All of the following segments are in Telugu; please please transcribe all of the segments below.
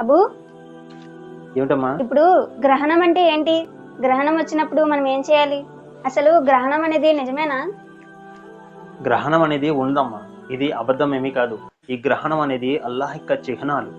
అబు ఏమిటమ్మా? ఇప్పుడు గ్రహణం అంటే ఏంటి? గ్రహణం వచ్చినప్పుడు మనం ఏం చేయాలి? అసలు గ్రహణం అనేది నిజమేనా? గ్రహణం అనేది ఉందమ్మా ఇది అబద్ధం ఏమీ కాదు. ఈ గ్రహణం అనేది అల్లాహ్ యొక్క చిహ్నాలు.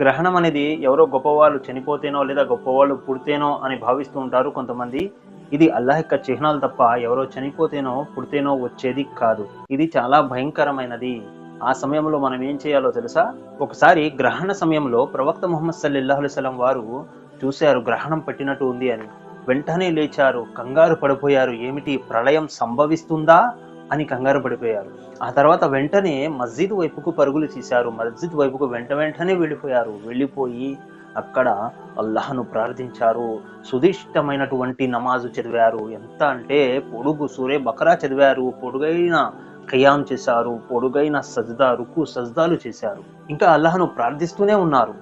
గ్రహణం అనేది ఎవరో గొప్పవాళ్ళు చనిపోతేనో లేదా గొప్పవాళ్ళు పుడితేనో అని భావిస్తూ ఉంటారు కొంతమంది. ఇది అల్లాహ్ యొక్క చిహ్నాలు తప్ప ఎవరో చనిపోతేనో పుడితేనో వచ్చేది కాదు. ఇది చాలా భయంకరమైనది. ఆ సమయంలో మనం ఏం చేయాలో తెలుసా? ఒకసారి గ్రహణ సమయంలో ప్రవక్త ముహమ్మద్ సల్లల్లాహు సలం వారు చూశారు గ్రహణం పట్టినట్టు ఉంది అని. వెంటనే లేచారు కంగారు పడిపోయారు. ఏమిటి? ప్రళయం సంభవిస్తుందా? అని కంగారు పడిపోయారు. ఆ తర్వాత వెంటనే మస్జిద్ వైపుకు పరుగులు తీశారు. మస్జిద్ వైపుకు వెంట వెంటనే వెళ్ళిపోయారు. వెళ్ళిపోయి అక్కడ అల్లాహను ప్రార్థించారు. సుదిష్టమైనటువంటి నమాజు చదివారు. ఎంత అంటే పొడుగు సూరే బకరా చదివారు. పొడుగైన ఖయాం చేశారు పొడుగైన సజ్దా రుకు సజ్దాలు చేశారు. ఇంకా అల్లాహ్ను ప్రార్థిస్తూనే ఉన్నారు.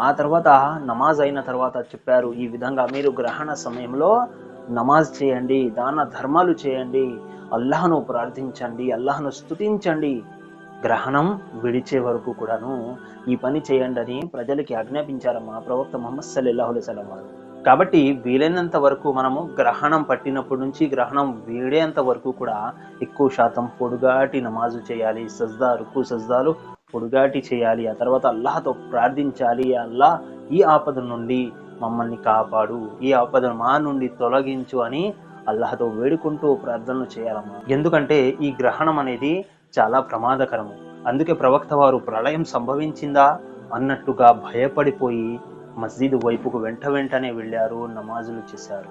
ఆ తర్వాత నమాజ్ అయిన తర్వాత చెప్పారు ఈ విధంగా మీరు గ్రహణ సమయంలో నమాజ్ చేయండి దాన ధర్మాలు చేయండి అల్లాహ్ను ప్రార్థించండి అల్లాహ్ను స్తుతించండి. గ్రహణం విడిచే వరకు కూడాను ఈ పని చేయండి అని ప్రజలకి ఆజ్ఞాపించారమ్మా ప్రవక్త ముహమ్మద్ సల్లల్లాహు సలం వారు. కాబట్టి వీలైనంత వరకు మనము గ్రహణం పట్టినప్పటి నుంచి గ్రహణం వీడేంత వరకు కూడా ఎక్కువ శాతం పొడుగాటి నమాజు చేయాలి సజ్దా రుకు సజ్దాలు పొడుగాటి చేయాలి. ఆ తర్వాత అల్లాహతో ప్రార్థించాలి. అల్లాహ్ ఈ ఆపద నుండి మమ్మల్ని కాపాడు. ఈ ఆపదను మా నుండి తొలగించు అని అల్లాహతో వేడుకుంటూ ప్రార్థనలు చేయాలమ్మా. ఎందుకంటే ఈ గ్రహణం అనేది చాలా ప్రమాదకరము అందుకే ప్రవక్త వారు ప్రళయం సంభవించిందా అన్నట్టుగా భయపడిపోయి మస్జిద్ వైపుకు వెంట వెంటనే వెళ్ళారు నమాజులు చేశారు.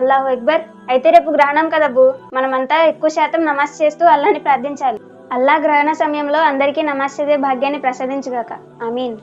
అల్లాహ్ అక్బర్ అయితే రేపు గ్రహణం కదా అబ్బు మనమంతా ఎక్కువ శాతం నమాజ్ చేస్తూ అల్లాని ప్రార్థించాలి. అల్లా గ్రహణ సమయంలో అందరికీ నమాజ్ చదివే భాగ్యాన్ని ప్రసాదించుగాక ఐ మీన్